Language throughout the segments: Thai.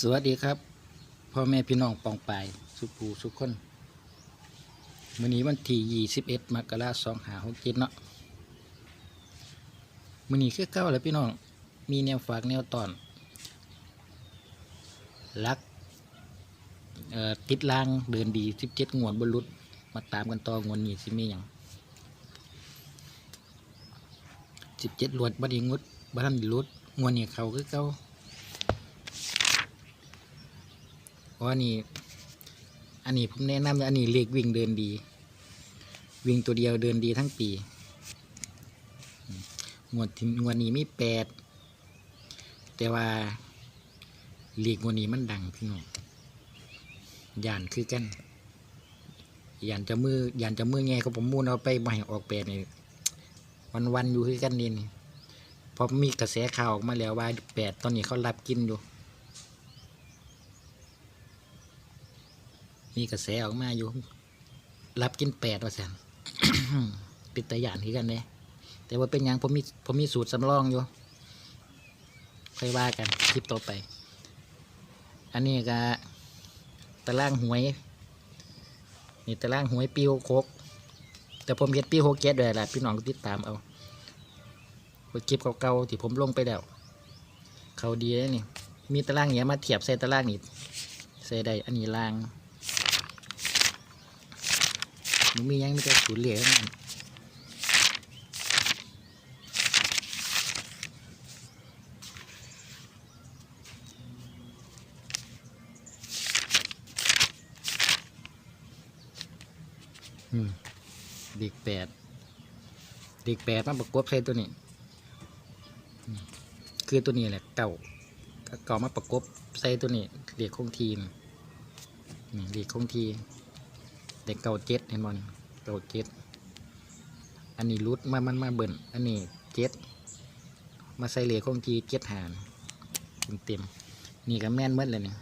สวัสดีครับพ่อแม่พี่น้องปองปายสุภูสุขคนวันนี้วันที่ยี่สิบเอ็ดมกราสองหาหกเจ็ดเนาะวันนี้คือเก้าแล้วพี่น้องมีแนวฝากแนวตอนลักติดลางเดินดีสิบเจ็ดงวดบนรุมาตามกันต่องวดนี้สิมีอย่างสิบเจ็ดลวดบัดนี้งดบัดนั้นรุดงวดนี้เขาคือเก้า เพราะอันนี้ อันนี้ผมแนะนำนะอันนี้เลขวิ่งเดินดี วิ่งตัวเดียวเดินดีทั้งปีงวดงวดนี้มีแปดแต่ว่าเลขงวดนี้มันดังพี่น้องยานคือกันยานจะมือยานจะมือไงก็ผมมูนเอาไปมาให้ออกแปดนี่วันวันอยู่คือกันนี่นี่เพราะมีกระแสข่าวออกมาแล้วว่าแปดตอนนี้เขารับกินอยู่ มีกระแสออกมาอยู่ รับกินแปดว่าสันปิดตาหยานคือกันเนี่ยแต่ว่าเป็นยังผมมีผมมีสูตรสำรองอยู่ค่อยว่ากันคลิปต่อไป อันนี้ก็ตารางหวย นี่ตารางหวยปีหกหกแต่ผมเฮ็ดปีหกเจ็ดด้วยแหละพี่น้องติดตามเอาคลิปเก่าๆที่ผมลงไปแล้ว เขาดีเลยนี่ มีตารางเนี้ยมาเทียบใส่ตารางนี่ใส่ได้อันนี้ล่าง มันมียังมีแต่ศูนย์เหรียญนั่นอืมเด็กแปดเด็กแปดมาประกบใส่ตัวนี้ คือตัวนี้แหละเก่าเก่ามาประกบใส่ตัวนี้เรียกคงทีมนี่เรียกคงทีเด็กเก่าเจ็ดเห็นบอลเก่าเจ็ดอันนี้รุดมามันมาเบิ่นอันนี้เจ็ดมาใส่เหล็กของทีเจ็ดหานเต็มเต็มๆนี่ก็แม่นเมื่อเลยเนี่ย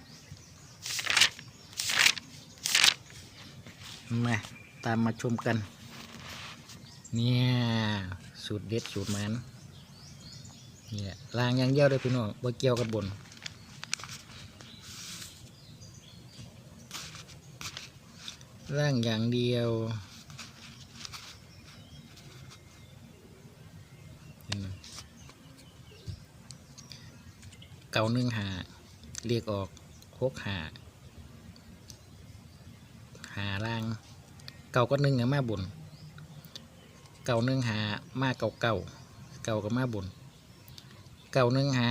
มาตามมาชมกัน เนี่ย สูตรเด็ดสูตรมันนี่แหละลางอย่างเดียวเลยพี่น้องบ่เกี่ยวกับบน ร่างอย่างเดียวเก่าหนึ่งหาเรียกออกหกหาหาล่าง เก่าก็หนึ่งอะมาบุญเก่าหนึ่งหามาเก่าเก่าเก่าก็มาบุญเก่าหนึ่งหา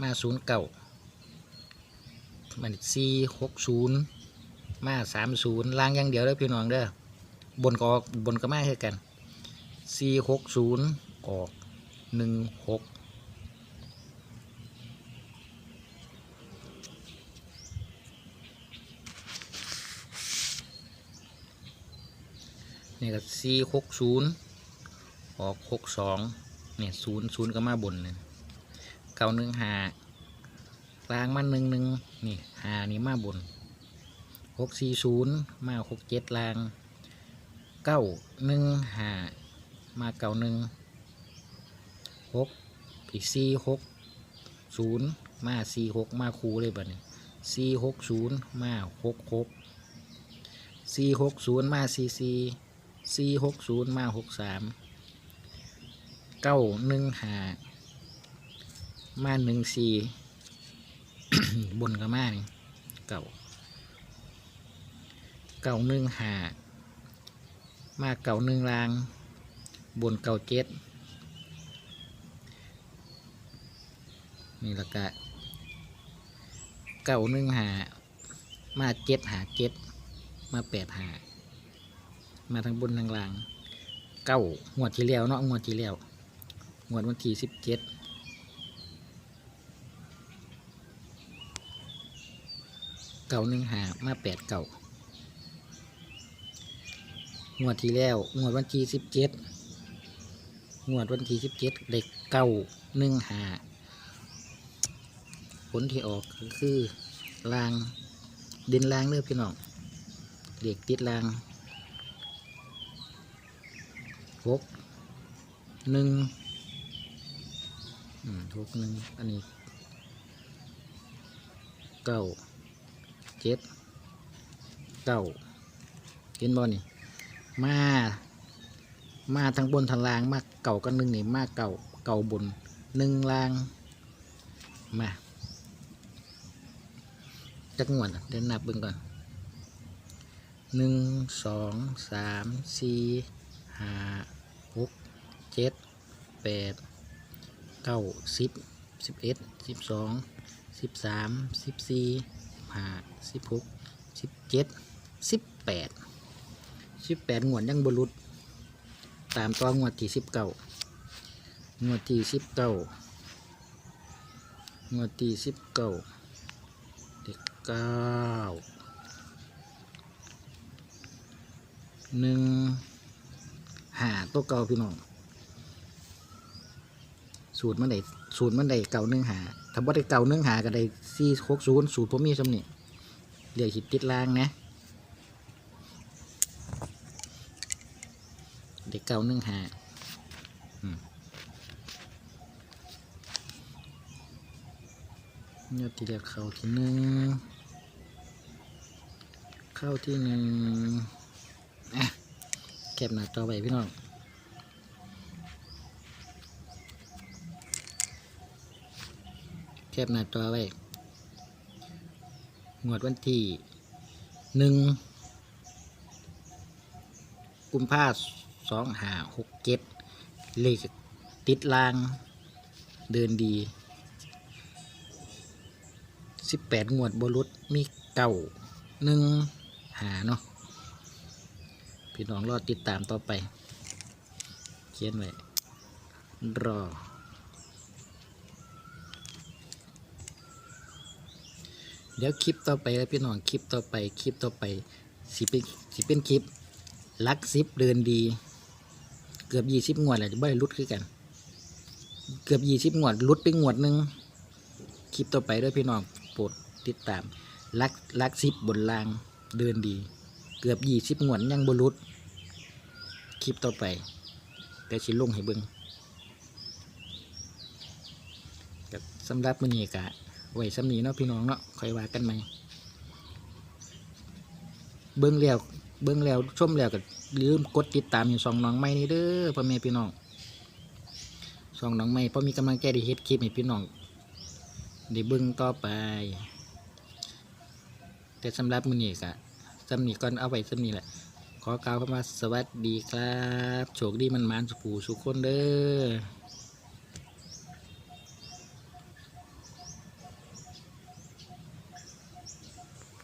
มาศูนย์เก่ามันสี่หกศูนย์ มาสามศูนย์ล่างอย่างเดียวเลยพี่น้องเด้อบนก็ออกบนก็มาให้กันสี่หกศูนย์ออกหนึ่งหกนี่ก็สี่หกศูนย์ออกหกสองเนี่ยศูนย์ศูนย์ก็มาบนเลยเก้าหนึ่งหาล่างมาหนึ่งหนึ่งนี่หานี่มาบน หกสี่ศูนย์มาหกเจ็ดลางเก้าหนึ่งหามาเก้าหนึ่งหกอีกสี่หกศูนย์มาสี่หกมาคูเลยบัดนี้สี่หกศูนย์มาหกหกสี่หกศูนย์มาสี่สี่สี่หกศูนย์มาหกสามเก้าหนึ่งหามาหนึ่งสี่บนกับมานี่เก้า เก่าหนึ่งหามาเก่าหนึ่งราง บนเก่าเจ็ดนี่ละกะเก่าหนึ่งหามาเจ็ดหาเจ็ดมาแปดหามาทั้งบนทั้งล่างเก้างวดที่แล้วเนาะงวดที่แล้วงวดวันที่สิบเจ็ดเก่าหนึ่งหามาแปดเก่า งวดที่แล้วงวดวันที่สิบเจ็ดงวดวันที่สิบเจ็ดเด็กเก้าหนึ่งหาผลที่ออกก็คือลางดินลางเลือพี่น้องเด็กติดลางหกหนึ่งหกหนึ่งอันนี้เก้าเจ็ดเก้าเห็นบ่นี่ มา มาทางบนทางล่างมาเก่ากันหนึ่งนี่มาเก่าเก่าบนหนึ่งล่าง มาจักงวดเดินนับเบิ่งก่อนหนึ่งสองสามสี่ห้าหกเจ็ดแปดเก้าสิบสิบเอ็ดสิบสองสิบสามสิบสี่ห้าสิบหกสิบเจ็ดสิบแปด สิบแปดงวดยังบรุษตามตัวงวดที่สิบเก้างวดที่สิบเก้างวดที่สิบเก้าเด็กเก้าหนึ่งหาตัวเก่าพี่น้องสูตรมันได้สูตรมันได้เก่าหนึ่งหาถ้าบ่ได้เก่าหนึ่งหาก็ได้สี่หกศูนย์สูตรผมมีสำนี่เรียกหิดติดล่างนะ เด็กเก่าหนึ่งหาอืมยอดที่เรียกเข้าที่หนึ่งเข้าที่หนึ่งอะแคบหน้าจอไว้พี่น้องแคบหน้าจอไว้งวดวันที่หนึ่งกุมภาพ สองห้าหกเจ็ดเลขติดลาง เดินดีสิบแปดงวดบรุษมีเก่าหนึ่งหาเนาะพี่น้องรอติดตามต่อไป เขียนไว้รอ เดี๋ยวคลิปต่อไปแล้วพี่น้องคลิปต่อไปคลิปต่อไปสิเป็นสิเป็นคลิปลักซิปเดินดี เกือบยี่สิบงวดแหละจะไม่ได้ลุดคือกัน เกือบยี่สิบงวดลุดไปงวดหนึ่งคลิปต่อไปด้วยพี่น้องโปรดติดตามลักลักซิปบนรางเดินดี เกือบยี่สิบงวดยังบรุดคลิปต่อไปแต่ชิลงให้เบิงก็สำรับมือนีกะไว้สำนีเนาะพี่น้องเนาะค่อยว่ากันไหมเบิ้งแล้วเบิ้งแล้วชมแล้วก็ ลืมกดติดตามอยู่สองน้องไม่นี่เด้อพ่อแม่พี่น้องสองน้องไม่เพราะมีกำลังใจได้เฮ็ดคลิปให้พี่น้องได้เบิ้งต่อไป แต่สำหรับมือนี้กะสำนีก่อนเอาไว้สำนีแหละ ขอกล่าวคำว่าสวัสดีครับ โชคดีมันมานสุขูสุขคนเด้อ